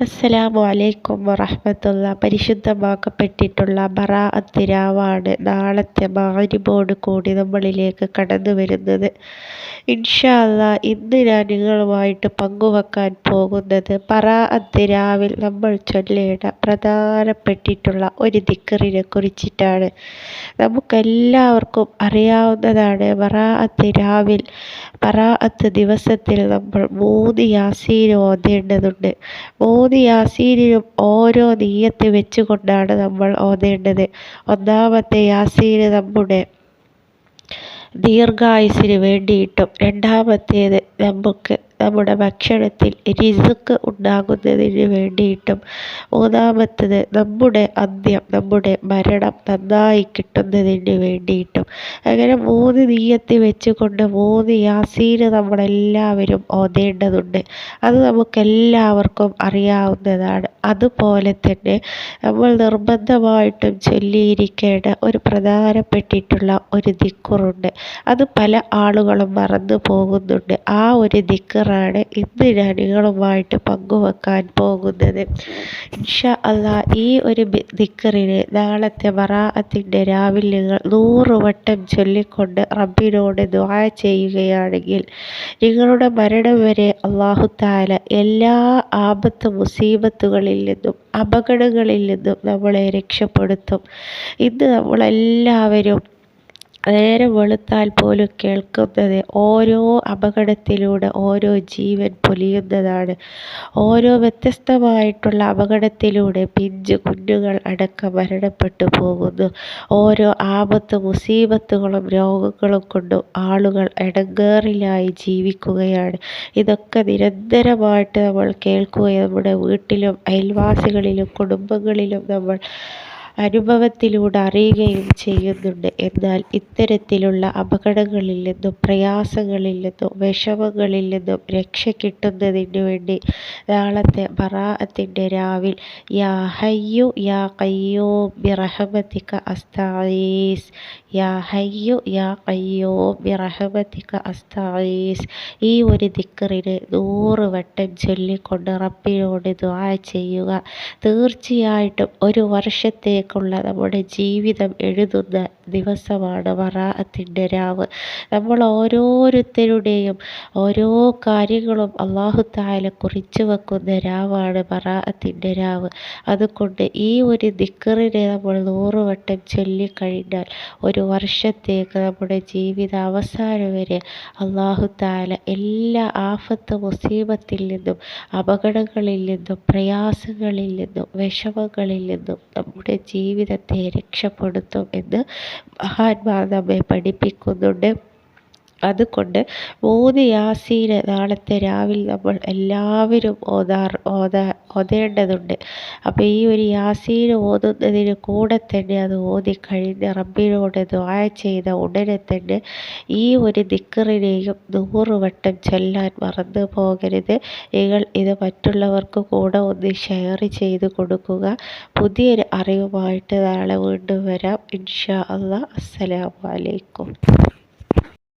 അസ്സലാമു അലൈക്കും വറഹ്മത്തുള്ള പരിശുദ്ധമാക്കപ്പെട്ടിട്ടുള്ള ബറാഅത്ത് അത്തിരാവാണ് നാളത്തെ മഗ്‌രിബോട് കൂടി നമ്മളിലേക്ക് കടന്നു വരുന്നത്. ഇൻഷാല്ല ഇന്ന് ഞാൻ നിങ്ങളുമായിട്ട് പങ്കുവെക്കാൻ പോകുന്നത് ബറാഅത്ത് അത്തിരാവിൽ നമ്മൾ ചൊല്ലേണ്ട പ്രധാനപ്പെട്ടിട്ടുള്ള ഒരു ദിക്കറിനെ കുറിച്ചിട്ടാണ്. നമുക്കെല്ലാവർക്കും അറിയാവുന്നതാണ് ബറാഅത്ത് രാവിൽ ബറാഅത്ത് ദിവസത്തിൽ നമ്മൾ മൂന്ന് യാസീൻ ഓതേണ്ടതുണ്ട്. മൂന്ന് യാസീനിലും ഓരോ നീയത്ത് വെച്ചുകൊണ്ടാണ് നമ്മൾ ഓതേണ്ടത്. ഒന്നാമത്തെ യാസീന് നമ്മുടെ ദീർഘായുസ്സിന് വേണ്ടിയിട്ടും രണ്ടാമത്തേത് നമുക്ക് നമ്മുടെ ഭക്ഷണത്തിൽ റിസ്ക് ഉണ്ടാകുന്നതിന് വേണ്ടിയിട്ടും മൂന്നാമത്തത് നമ്മുടെ അന്ത്യം നമ്മുടെ മരണം നന്നായി കിട്ടുന്നതിന് വേണ്ടിയിട്ടും. അങ്ങനെ മൂന്ന് നീയത്ത് വെച്ചുകൊണ്ട് മൂന്ന് യാസീന് നമ്മളെല്ലാവരും ഓതേണ്ടതുണ്ട്. അത് നമുക്കെല്ലാവർക്കും അറിയാവുന്നതാണ്. അതുപോലെ തന്നെ നമ്മൾ നിർബന്ധമായിട്ടും ചൊല്ലിയിരിക്കേണ്ട ഒരു പ്രധാനപ്പെട്ടിട്ടുള്ള ഒരു ദിക്കുറുണ്ട്. അത് പല ആളുകളും മറന്നു പോകുന്നുണ്ട്. ആ ഒരു ദിക്റാണ് ഇന്ന് ഞാൻ നിങ്ങളുമായിട്ട് പങ്കുവെക്കാൻ പോകുന്നത്. ഇൻഷാ അല്ലാ ഈ ഒരു ദിക്കറിന് നാളത്തെ വറാഅത്തിന്റെ രാവിലെ നൂറ് വട്ടം ചൊല്ലിക്കൊണ്ട് റബ്ബിനോട് ദുആ ചെയ്യുകയാണെങ്കിൽ നിങ്ങളുടെ മരണം വരെ അള്ളാഹു താല എല്ലാ ആപത്ത് മുസീബത്തുകളിൽ നിന്നും അപകടങ്ങളിൽ നിന്നും നമ്മളെ രക്ഷപ്പെടുത്തും. ഇന്ന് നമ്മളെല്ലാവരും നേരം വെളുത്താൽ പോലും കേൾക്കുന്നത് ഓരോ അപകടത്തിലൂടെ ഓരോ ജീവൻ പൊലിയുന്നതാണ്. ഓരോ വ്യത്യസ്തമായിട്ടുള്ള അപകടത്തിലൂടെ പിഞ്ചു കുഞ്ഞുങ്ങൾ അടക്കം മരണപ്പെട്ടു പോകുന്നു. ഓരോ ആപത്ത് മുസീബത്തുകളും രോഗങ്ങളും കൊണ്ടും ആളുകൾ ഇടങ്ങേറിലായി ജീവിക്കുകയാണ്. ഇതൊക്കെ നിരന്തരമായിട്ട് നമ്മൾ കേൾക്കുകയും നമ്മുടെ വീട്ടിലും അയൽവാസികളിലും കുടുംബങ്ങളിലും നമ്മൾ അനുഭവത്തിലൂടെ അറിയുകയും ചെയ്യുന്നുണ്ട്. എന്നാൽ ഇത്തരത്തിലുള്ള അപകടങ്ങളിൽ നിന്നും പ്രയാസങ്ങളിൽ നിന്നും വിഷമങ്ങളിൽ നിന്നും രക്ഷ കിട്ടുന്നതിന് വേണ്ടി നാളത്തെ ബറാഅത്തിന്റെ രാവിൽ യാ ഹയ്യു യാ ഖയ്യൂം ബിറഹ്മതിക അസ്തഗീസ് യാ ഹയ്യു യാ ഖയ്യൂം ബിറഹ്മതിക അസ്തഗീസ് ഈ ഒരു ദിക്റിന് നൂറ് വട്ടം ചൊല്ലിക്കൊണ്ട് റബ്ബിനോട് ദുആ ചെയ്യുക. തീർച്ചയായിട്ടും ഒരു വർഷത്തേക്കുള്ള നമ്മുടെ ജീവിതം എഴുതുന്ന ദിവസമാണ് വറാഅത്തിന്റെ രാവ്. നമ്മൾ ഓരോരുത്തരുടെയും ഓരോ കാര്യങ്ങളും അള്ളാഹു താല കുറിച്ചു വെക്കുന്ന രാവാണ് വറാഅത്തിന്റെ രാവ്. അതുകൊണ്ട് ഈ ഒരു ദിക്കറിനെ നമ്മൾ നൂറ് വട്ടം ചൊല്ലിക്കഴിഞ്ഞാൽ ഒരു വർഷത്തേക്ക് നമ്മുടെ ജീവിത അവസാനം വരെ അള്ളാഹു താല എല്ലാ ആഫത്ത് മുസീബത്തിൽ നിന്നും അപകടങ്ങളിൽ നിന്നും പ്രയാസങ്ങളിൽ നിന്നും വിഷമങ്ങളിൽ നിന്നും നമ്മുടെ ജീവിതത്തെ രക്ഷപ്പെടുത്തും എന്ന് മഹാന്മാർ നമ്മെ പഠിപ്പിക്കുന്നുണ്ട്. അതുകൊണ്ട് മൂന്ന് യാസീന് നാളത്തെ രാവിലെ നമ്മൾ എല്ലാവരും ഓതാർ ഓതാ ഓതേണ്ടതുണ്ട്. അപ്പോൾ ഈ ഒരു യാസീന് ഓതുന്നതിന് കൂടെ തന്നെ അത് ഓതിക്കഴിഞ്ഞ് റബ്ബിനോട് ദ്വായ ചെയ്ത ഉടനെ തന്നെ ഈ ഒരു ദിക്കറിനെയും നൂറ് വട്ടം ചൊല്ലാൻ മറന്നു പോകരുത്. നിങ്ങൾ ഇത് മറ്റുള്ളവർക്ക് കൂടെ ഒന്ന് ഷെയർ ചെയ്ത് കൊടുക്കുക. പുതിയൊരു അറിവുമായിട്ട് നാളെ വീണ്ടും വരാം. ഇൻഷാ അല്ലാ അസ്സലാമു അലൈക്കും.